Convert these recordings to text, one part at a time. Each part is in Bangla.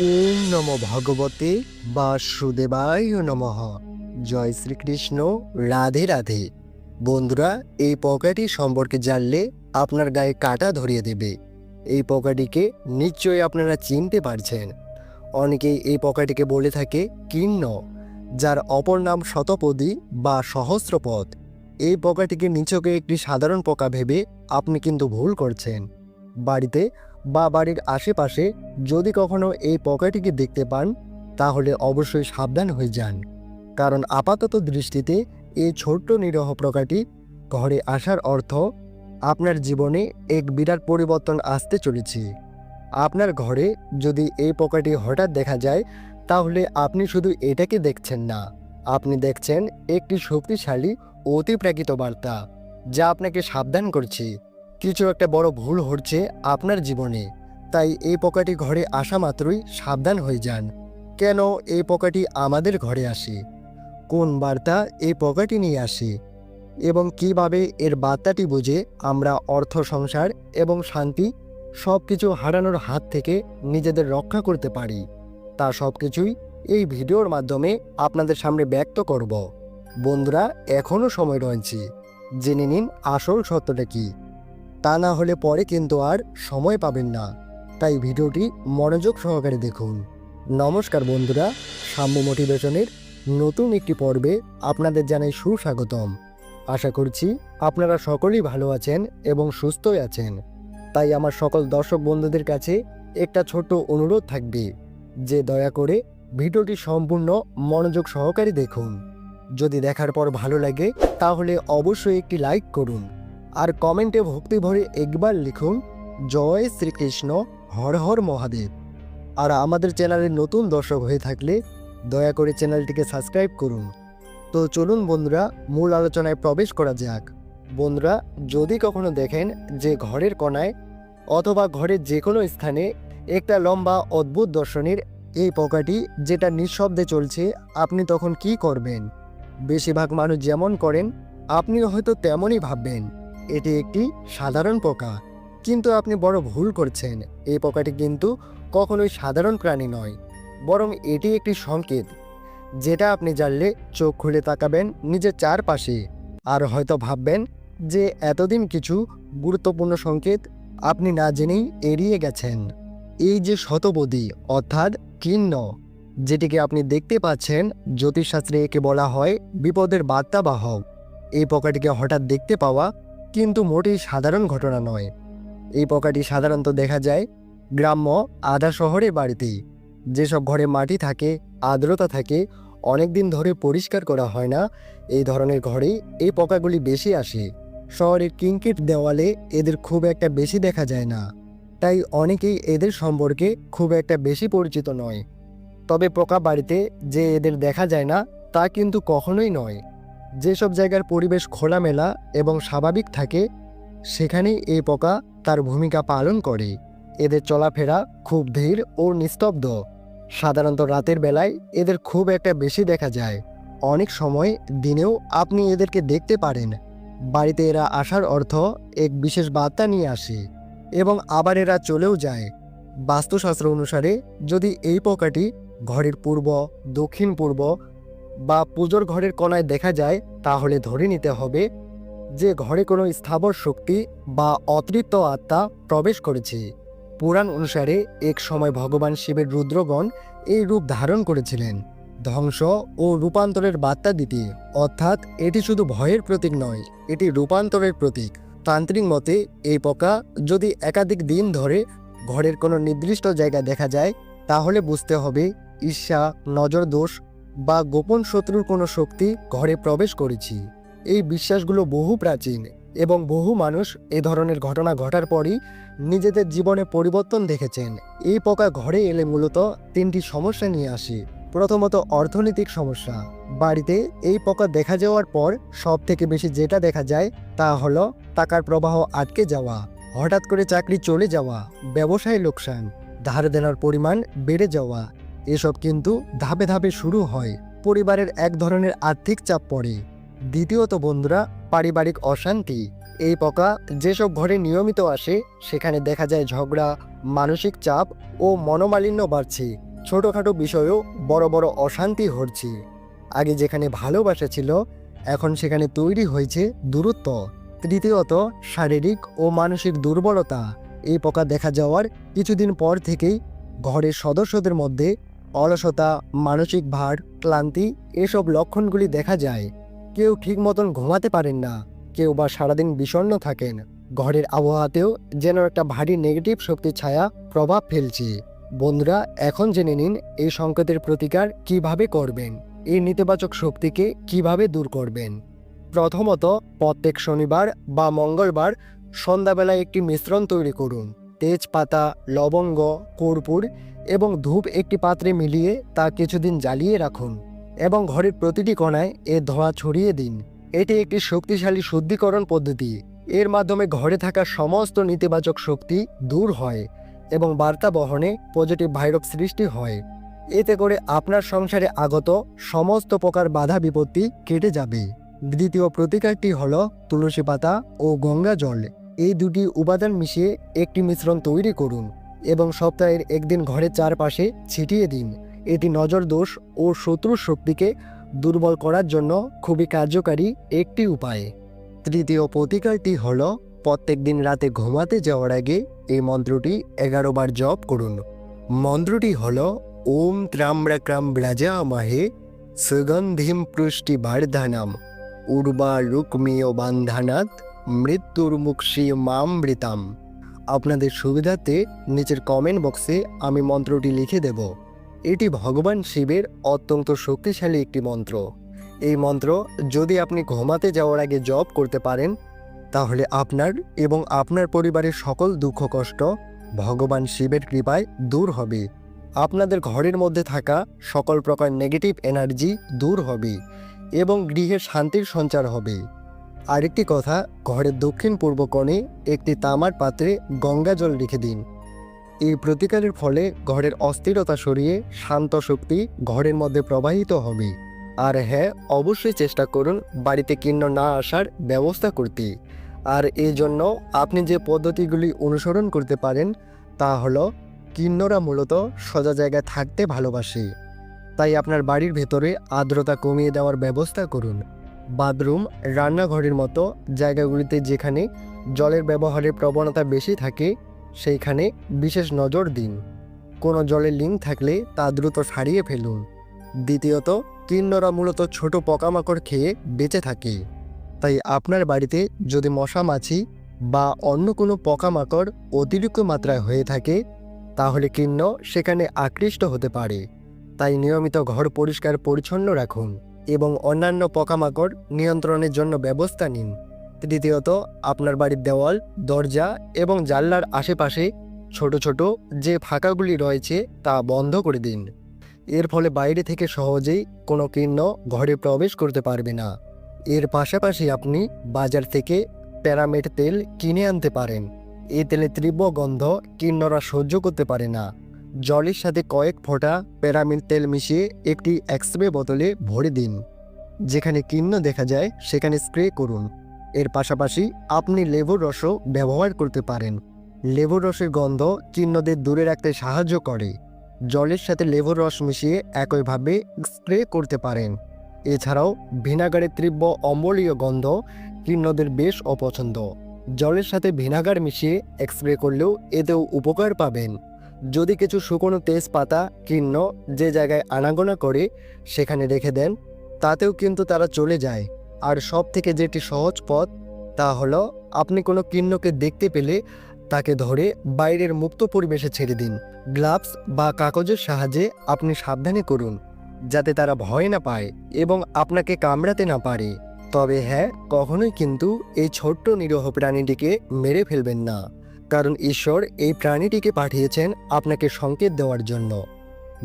ওম নম ভগবতে বাসুদেবায় নমঃ। জয় শ্রীকৃষ্ণ, রাধে রাধে। বন্ধুরা, এই পকাটি সম্পর্কে জানলে আপনার গায়ে কাটা ধরিয়ে দেবে। এই পকাটিকে নিশ্চয়ই আপনারা চিনতে পারছেন। অনেকেই এই পকাটিকে বলে থাকে কীর্ণ যার অপর নাম শতপদী বা সহস্রপদ। এই পকাটিকে নিচকে একটি সাধারণ পোকা ভেবে আপনি কিন্তু ভুল করছেন। বাড়িতে বা বাড়ির আশেপাশে যদি কখনো এই পকাটিকে দেখতে পান, তাহলে অবশ্যই সাবধান হয়ে যান। কারণ আপাতত দৃষ্টিতে এই ছোট্ট নিরহ প্রকাটি ঘরে আসার অর্থ আপনার জীবনে এক বিরাট পরিবর্তন আসতে চলেছে। আপনার ঘরে যদি এই পোকাটি হঠাৎ দেখা যায়, তাহলে আপনি শুধু এটাকে দেখছেন না। আপনি দেখছেন একটি শক্তিশালী, অতিপ্রাকৃত বার্তা, যা আপনাকে সাবধান করছে। কিছু একটা বড় ভুল হচ্ছে আপনার জীবনে। তাই এই পোকাটি ঘরে আসা মাত্রই সাবধান হয়ে যান। কেন এই পোকাটি আমাদের ঘরে আসে? কোন বার্তা এই পোকাটি নিয়ে আসে? এবং কীভাবে এর বার্তাটি বুঝে আমরা অর্থ, সংসার এবং শান্তি সব কিছু হারানোর হাত থেকে নিজেদের রক্ষা করতে পারি? তা সব কিছুই এই ভিডিওর মাধ্যমে আপনাদের সামনে ব্যক্ত করব। বন্ধুরা, এখনও সময় রয়েছে। জেনে নিন আসল সত্যটা কী। তা না হলে পরে কিন্তু আর সময় পাবেন না। তাই ভিডিওটি মনোযোগ সহকারে দেখুন। নমস্কার বন্ধুরা, সাম্য মোটিভেশনের নতুন একটি পর্বে আপনাদের জানাই সুস্বাগতম। আশা করছি আপনারা সকলেই ভালো আছেন এবং সুস্থই আছেন। তাই আমার সকল দর্শক বন্ধুদের কাছে একটা ছোট্ট অনুরোধ থাকবে, যে দয়া করে ভিডিওটি সম্পূর্ণ মনোযোগ সহকারে দেখুন। যদি দেখার পর ভালো লাগে, তাহলে অবশ্যই একটি লাইক করুন। আর কমেন্টে ভক্তি ভরে একবার লিখুন, জয় শ্রীকৃষ্ণ, হর হর মহাদেব। আর আমাদের চ্যানেলের নতুন দর্শক হয়ে থাকলে দয়া করে চ্যানেলটিকে সাবস্ক্রাইব করুন। তো চলুন বন্ধুরা, মূল আলোচনায় প্রবেশ করা যাক। বন্ধুরা, যদি কখনো দেখেন যে ঘরের কোনায় অথবা ঘরের যে কোনো স্থানে একটা লম্বা, অদ্ভুত দর্শনের এই পোকাটি যেটা নিঃশব্দে চলছে, আপনি তখন কি করবেন? বেশিরভাগ মানুষ যেমন করেন, আপনিও হয়তো তেমনই ভাববেন। এটি একটি সাধারণ পোকা। কিন্তু আপনি বড় ভুল করছেন। এই পোকাটি কিন্তু কখনোই সাধারণ প্রাণী নয়, বরং এটি একটি সংকেত, যেটা আপনি জানলে চোখ খুলে তাকাবেন নিজের চারপাশে, আর হয়তো ভাববেন যে এতদিন কিছু গুরুত্বপূর্ণ সংকেত আপনি না জেনেই এড়িয়ে গেছেন। এই যে শতবদী, অর্থাৎ কীর্ণ যেটিকে আপনি দেখতে পাচ্ছেন, জ্যোতিষশাস্ত্রে একে বলা হয় বিপদের বার্তাবাহক। এই পোকাটিকে হঠাৎ দেখতে পাওয়া কিন্তু মোটেই সাধারণ ঘটনা নয়। এই পোকাটি সাধারণত দেখা যায় গ্রাম্য, আধা শহরে বাড়িতেই। যেসব ঘরে মাটি থাকে, আর্দ্রতা থাকে অনেক দিন ধরে পরিষ্কার করা হয় না, এই ধরনের ঘরেই এই পোকাগুলি বেশি আসে। শহরের কিংকিট দেওয়ালে এদের খুব একটা বেশি দেখা যায় না। তাই অনেকেই এদের সম্পর্কে খুব একটা বেশি পরিচিত নয়। তবে পোকা বাড়িতে যে এদের দেখা যায় না, তা কিন্তু কখনোই নয়। যেসব জায়গার পরিবেশ খোলামেলা এবং স্বাভাবিক থাকে, সেখানেই এই পোকা তার ভূমিকা পালন করে। এদের চলাফেরা খুব ধীর ও নিস্তব্ধ। সাধারণত রাতের বেলায় এদের খুব একটা বেশি দেখা যায়। অনেক সময় দিনেও আপনি এদেরকে দেখতে পারেন। বাড়িতে এরা আসার অর্থ এক বিশেষ বার্তা নিয়ে আসে এবং আবার এরা চলেও যায়। বাস্তুশাস্ত্র অনুসারে যদি এই পোকাটি ঘরের পূর্ব, দক্ষিণ পূর্ব বা পুজোর ঘরের কোনায় দেখা যায়, তাহলে ধরে নিতে হবে যে ঘরে কোনো স্থাবর শক্তি বা অতৃপ্ত আত্মা প্রবেশ করেছে। পুরাণ অনুসারে এক সময় ভগবান শিবের রুদ্রগণ এই রূপ ধারণ করেছিলেন। ধ্বংস ও রূপান্তরের বার্তা দিতে, অর্থাৎ এটি শুধু ভয়ের প্রতীক নয়, এটি রূপান্তরের প্রতীক। তান্ত্রিক মতে এই পোকা যদি একাধিক দিন ধরে ঘরের কোনো নির্দিষ্ট জায়গা দেখা যায়, তাহলে বুঝতে হবে ঈর্ষা নজর দোষ বা গোপন শত্রুর কোনো শক্তি ঘরে প্রবেশ করেছি। এই বিশ্বাসগুলো বহু প্রাচীন এবং বহু মানুষ এ ধরনের ঘটনা ঘটার পরই নিজেদের জীবনে পরিবর্তন দেখেছেন। এই পোকা ঘরে এলে মূলত তিনটি সমস্যা নিয়ে আসে। প্রথমত অর্থনৈতিক সমস্যা। বাড়িতে এই পোকা দেখা যাওয়ার পর সব থেকে বেশি যেটা দেখা যায় তা হলো টাকার প্রবাহ আটকে যাওয়া, হঠাৎ করে চাকরি চলে যাওয়া, ব্যবসায় লোকসান, ধার দেনার পরিমাণ বেড়ে যাওয়া এসব কিন্তু ধাপে ধাপে শুরু হয়। পরিবারের এক ধরনের আর্থিক চাপ পড়ে। দ্বিতীয়ত বন্ধুরা, পারিবারিক অশান্তি। এই পোকা যেসব ঘরে নিয়মিত আসে, সেখানে দেখা যায় ঝগড়া, মানসিক চাপ ও মনোমালিন্য বাড়ছে। ছোটোখাটো বিষয়েও বড় বড় অশান্তি হচ্ছে। আগে যেখানে ভালোবাসা ছিল, এখন সেখানে তৈরি হয়েছে দূরত্ব। তৃতীয়ত, শারীরিক ও মানসিক দুর্বলতা। এই পোকা দেখা যাওয়ার কিছুদিন পর থেকেই ঘরের সদস্যদের মধ্যে অলসতা, মানসিক ভার, ক্লান্তি এসব লক্ষণগুলি দেখা যায়। কেউ ঠিক মতন ঘুমাতে পারেন না, কেউ বা সারাদিন বিষণ্ণ থাকেন। ঘরের আবহাওয়াতেও যেন একটা ভারী নেগেটিভ শক্তির ছায়া প্রভাব ফেলছে। বন্ধুরা, এখন জেনে নিন এই সংকেতের প্রতিকার কীভাবে করবেন, এই নেতিবাচক শক্তিকে কীভাবে দূর করবেন। প্রথমত, প্রত্যেক শনিবার বা মঙ্গলবার সন্ধ্যাবেলায় একটি মিশ্রণ তৈরি করুন। তেজপাতা, লবঙ্গ, কর্পূর এবং ধূপ একটি পাত্রে মিলিয়ে তা কিছুদিন জ্বালিয়ে রাখুন এবং ঘরের প্রতিটি কোণায় এ ধোঁয়া ছড়িয়ে দিন। এটি একটি শক্তিশালী শুদ্ধিকরণ পদ্ধতি। এর মাধ্যমে ঘরে থাকা সমস্ত নেতিবাচক শক্তি দূর হয় এবং বার্তা বহনে পজিটিভ ভাইরব সৃষ্টি হয়। এতে করে আপনার সংসারে আগত সমস্ত প্রকার বাধা বিপত্তি কেটে যাবে। দ্বিতীয় প্রতিকারটি হল তুলসী পাতা ও গঙ্গা জল। এই দুটি উপাদান মিশিয়ে একটি মিশ্রণ তৈরি করুন। এবং সপ্তাহের একদিন ঘরের চারপাশে ছিটিয়ে দিন। এটি নজর দোষ ও শত্রুর শক্তিকে দুর্বল করার জন্য খুবই কার্যকারী একটি উপায়। তৃতীয় প্রতিকারটি হল, প্রত্যেক দিন রাতে ঘুমাতে যাওয়ার আগে এই মন্ত্রটি এগারো বার জপ করুন। মন্ত্রটি হল, ওম ত্রাম্রাক্রাম ব্রাজামাহে সুগন্ধিম পুষ্টি বার্ধানাম, উর্বা রুক্মিয় বান্ধানাত মৃত্যুর মুক্ষী মামৃতাম। আপনাদের সুবিধাতে নিচের কমেন্ট বক্সে আমি মন্ত্রটি লিখে দেব। এটি ভগবান শিবের অত্যন্ত শক্তিশালী একটি মন্ত্র। এই মন্ত্র যদি আপনি ঘুমাতে যাওয়ার আগে জপ করতে পারেন, তাহলে আপনার এবং আপনার পরিবারের সকল দুঃখ কষ্ট ভগবান শিবের কৃপায় দূর হবে। আপনাদের ঘরের মধ্যে থাকা সকল প্রকার নেগেটিভ এনার্জি দূর হবে এবং গৃহে শান্তির সঞ্চার হবে। আরেকটি কথা, ঘরের দক্ষিণ পূর্ব কোণে একটি তামার পাত্রে গঙ্গা জল রেখে দিন। এই প্রতিকারের ফলে ঘরের অস্থিরতা সরিয়ে শান্ত শক্তি ঘরের মধ্যে প্রবাহিত হবে। আর হ্যাঁ অবশ্যই চেষ্টা করুন বাড়িতে কিন্ন না আসার ব্যবস্থা করতে। আর এই জন্য আপনি যে পদ্ধতিগুলি অনুসরণ করতে পারেন, তা হলো কিন্নরা মূলত সোজা জায়গায় থাকতে ভালোবাসে। তাই আপনার বাড়ির ভেতরে আর্দ্রতা কমিয়ে দেওয়ার ব্যবস্থা করুন। বাথরুম, রান্নাঘরের মতো জায়গাগুলিতে যেখানে জলের ব্যবহারের প্রবণতা বেশি থাকে, সেইখানে বিশেষ নজর দিন। কোনো জলের লিঙ্ক থাকলে তা দ্রুত সারিয়ে ফেলুন। দ্বিতীয়ত, কিন্নরা মূলত ছোট পোকামাকড় খেয়ে বেঁচে থাকে। তাই আপনার বাড়িতে যদি মশা, মাছি বা অন্য কোনো পোকামাকড় অতিরিক্ত মাত্রায় হয়ে থাকে, তাহলে কিন্ন সেখানে আকৃষ্ট হতে পারে। তাই নিয়মিত ঘর পরিষ্কার পরিচ্ছন্ন রাখুন। এবং অন্যান্য পোকামাকড় নিয়ন্ত্রণের জন্য ব্যবস্থা নিন। তৃতীয়ত, আপনার বাড়ির দেওয়াল, দরজা এবং জানলার আশেপাশে ছোট ছোট যে ফাঁকাগুলি রয়েছে তা বন্ধ করে দিন। এর ফলে বাইরে থেকে সহজেই কোনো কীর্ণ ঘরে প্রবেশ করতে পারবে না। এর পাশাপাশি আপনি বাজার থেকে প্যারামেট তেল কিনে আনতে পারেন। এই তেলে তীব্র গন্ধ কিন্নরা সহ্য করতে পারে না। জলের সাথে কয়েক ফোঁটা প্যারামিন তেল মিশিয়ে একটি এক্সরে বোতলে ভরে দিন। যেখানে কিন্ন দেখা যায়, সেখানে স্প্রে করুন। এর পাশাপাশি আপনি লেবুর রসও ব্যবহার করতে পারেন। লেবুর রসের গন্ধ কিন্নদের দূরে রাখতে সাহায্য করে। জলের সাথে লেবুর রস মিশিয়ে একইভাবে স্প্রে করতে পারেন। এছাড়াও ভিনাগারের তীব্র অম্বলীয় গন্ধ কিন্নদের বেশ অপছন্দ। জলের সাথে ভিনাগার মিশিয়ে স্প্রে করলেও এতেও উপকার পাবেন। যদি কিছু শুকনো তেজপাতা, কিন্ন যে জায়গায় আনাগোনা করে সেখানে রেখে দেন, তাতেও কিন্তু তারা চলে যায়। আর সব থেকে যেটি সহজ পথ, তা হলো আপনি কোনো কিন্নকে দেখতে পেলে তাকে ধরে বাইরের মুক্ত পরিবেশে ছেড়ে দিন। গ্লাভস বা কাগজের সাহায্যে আপনি সাবধানে করুন, যাতে তারা ভয় না পায় এবং আপনাকে কামড়াতে না পারে। তবে হ্যাঁ কখনোই কিন্তু এই ছোট্ট নিরহ প্রাণীটিকে মেরে ফেলবেন না। কারণ ঈশ্বর এই প্রাণীটিকে পাঠিয়েছেন আপনাকে সংকেত দেওয়ার জন্য।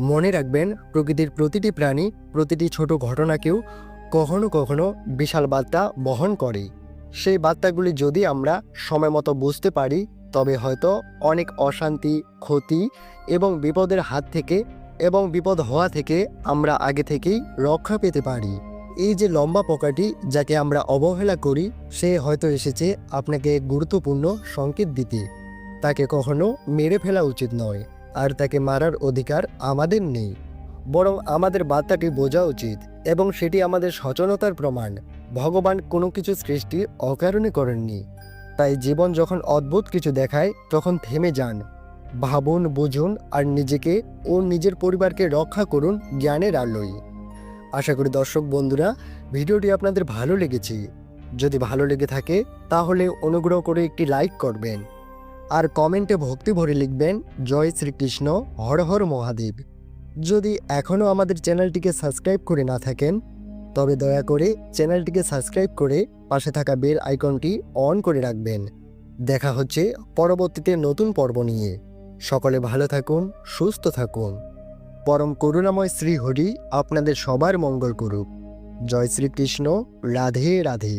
মনে রাখবেন, প্রকৃতির প্রতিটি প্রাণী, প্রতিটি ছোট ঘটনাকেও কখনো কখনো বিশাল বার্তা বহন করে। সেই বার্তাগুলি যদি আমরা সময় মতো বুঝতে পারি, তবে হয়তো অনেক অশান্তি, ক্ষতি এবং বিপদের হাত থেকে এবং বিপদ হওয়া থেকে আমরা আগে থেকেই রক্ষা পেতে পারি। এই যে লম্বা পোকাটি যাকে আমরা অবহেলা করি, সে হয়তো এসেছে আপনাকে গুরুত্বপূর্ণ সংকেত দিতে। তাকে কখনো মেরে ফেলা উচিত নয়, আর তাকে মারার অধিকার আমাদের নেই। বরং আমাদের বার্তাটি বোঝা উচিত, এবং সেটি আমাদের সচেতনতার প্রমাণ। ভগবান কোনো কিছু সৃষ্টি অকারণে করেননি। তাই জীবন যখন অদ্ভুত কিছু দেখায়, তখন থেমে যান। ভাবুন, বুঝুন, আর নিজেকে ও নিজের পরিবারকে রক্ষা করুন জ্ঞানের আলোয়। আশা করি দর্শক বন্ধুরা, ভিডিওটি আপনাদের ভালো লেগেছে। যদি ভালো লেগে থাকে, তাহলে অনুগ্রহ করে একটি লাইক করবেন। আর কমেন্টে ভক্তি ভরে লিখবেন, জয় শ্রীকৃষ্ণ, হর হর মহাদেব। যদি এখনও আমাদের চ্যানেলটিকে সাবস্ক্রাইব করে না থাকেন, তবে দয়া করে চ্যানেলটিকে সাবস্ক্রাইব করে পাশে থাকা বেল আইকনটি অন করে রাখবেন। দেখা হচ্ছে পরবর্তীতে নতুন পর্ব নিয়ে। সকলে ভালো থাকুন, সুস্থ থাকুন। পরম করুণাময় শ্রী হরি আপনাদের সবার মঙ্গল করুক। জয় শ্রীকৃষ্ণ রাধে রাধে।